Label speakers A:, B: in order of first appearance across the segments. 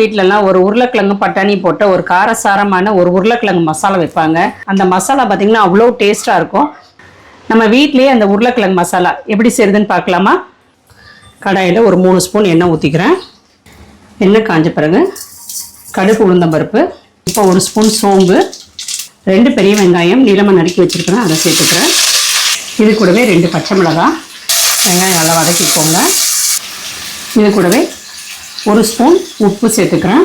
A: வீட்டிலலாம் ஒரு உருளைக்கிழங்கு பட்டாணி போட்ட ஒரு காரசாரமான ஒரு உருளைக்கிழங்கு மசாலா வைப்பாங்க. அந்த மசாலா பார்த்தீங்கன்னா அவ்வளோ டேஸ்ட்டாக இருக்கும். நம்ம வீட்டிலேயே அந்த உருளைக்கிழங்கு மசாலா எப்படி செய்யுதுன்னு பார்க்கலாமா கடாயில் ஒரு மூணு ஸ்பூன் எண்ணெய் ஊற்றிக்கிறேன் எண்ணெய் காஞ்ச பிறகு கடுகு உளுந்தம்பருப்பு இப்போ ஒரு ஸ்பூன் சோம்பு ரெண்டு பெரிய வெங்காயம் நீளமாக நறுக்கி வச்சுருக்கிறேன் அதை சேர்த்துக்கிறேன். இது கூடவே ரெண்டு பச்சை மிளகாய் வெங்காயம் நல்லா வதக்கிக்கோங்க இது கூடவே ஒரு ஸ்பூன் உப்பு சேர்த்துக்கிறேன்.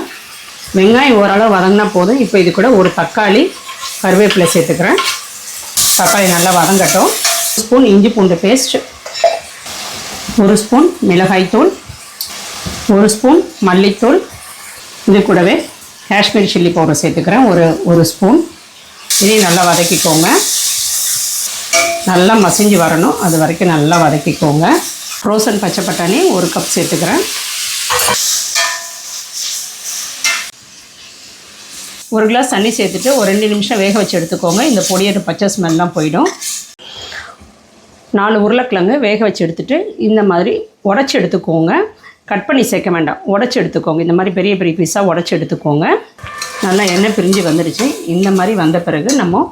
A: வெங்காயம் ஓரளவு வதங்கினா போதும். இப்போ இது கூட ஒரு தக்காளி கருவேப்பிலை சேர்த்துக்கிறேன். தக்காளி நல்லா வதங்கட்டும். ஸ்பூன் இஞ்சி பூண்டு பேஸ்ட். ஒரு ஸ்பூன் மிளகாய்த்தூள் ஒரு ஸ்பூன் மல்லித்தூள். இது கூடவே காஷ்மீர் சில்லி பவுடர் சேர்த்துக்கிறேன். ஒரு ஒரு ஸ்பூன். இதையும் நல்லா வதக்கிக்கோங்க. நல்லா மசிஞ்சு வரணும். அது வரைக்கும் நல்லா வதக்கிக்கோங்க. ஃப்ரோசன் பச்சை பட்டாணி ஒரு கப் சேர்த்துக்கிறேன். ஒரு கிளாஸ் தண்ணி சேர்த்துட்டு ஒரு ரெண்டு நிமிஷம் வேக வச்சு எடுத்துக்கோங்க. இந்த பொடியோட பச்சை ஸ்மெல்லாம் போயிடும். நாலு உருளைக்கிழங்கு வேக வச்சு எடுத்துகிட்டு இந்த மாதிரி உடச்சி எடுத்துக்கோங்க. கட் பண்ணி சேர்க்க வேண்டாம். உடச்சி எடுத்துக்கோங்க. இந்த மாதிரி பெரிய பெரிய பீஸாக உடச்சி எடுத்துக்கோங்க. நல்லா எண்ணெய் பிரிஞ்சு வந்துடுச்சு இந்த மாதிரி வந்த பிறகு நம்ம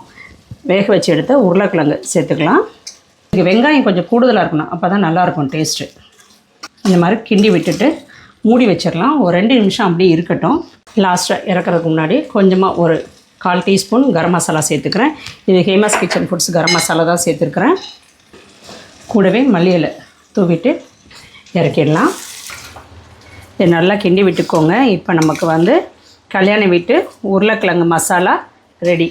A: வேக வச்சு எடுத்த உருளைக்கிழங்கு சேர்த்துக்கலாம். இதுக்கு வெங்காயம் கொஞ்சம் கூடுதலாக இருக்கணும். அப்போ தான் நல்லாயிருக்கும் டேஸ்ட்டு. இந்த மாதிரி கிண்டி விட்டுட்டு மூடி வச்சிடலாம் ஒரு ரெண்டு நிமிஷம் அப்படியே இருக்கட்டும். லாஸ்ட்டாக இறக்குறதுக்கு முன்னாடி கொஞ்சமாக ஒரு கால் டீஸ்பூன் கரம் மசாலா சேர்த்துக்கிறேன். இது ஹேமாஸ் கிச்சன் ஃபுட்ஸ் கரம் மசாலா தான் சேர்த்துருக்குறேன். கூடவே மல்லிகலை தூவிட்டு இறக்கிடலாம். இதை நல்லா கிண்டி விட்டுக்கோங்க. இப்போ நமக்கு வந்து கல்யாண வீட்டு உருளைக்கிழங்கு மசாலா ரெடி.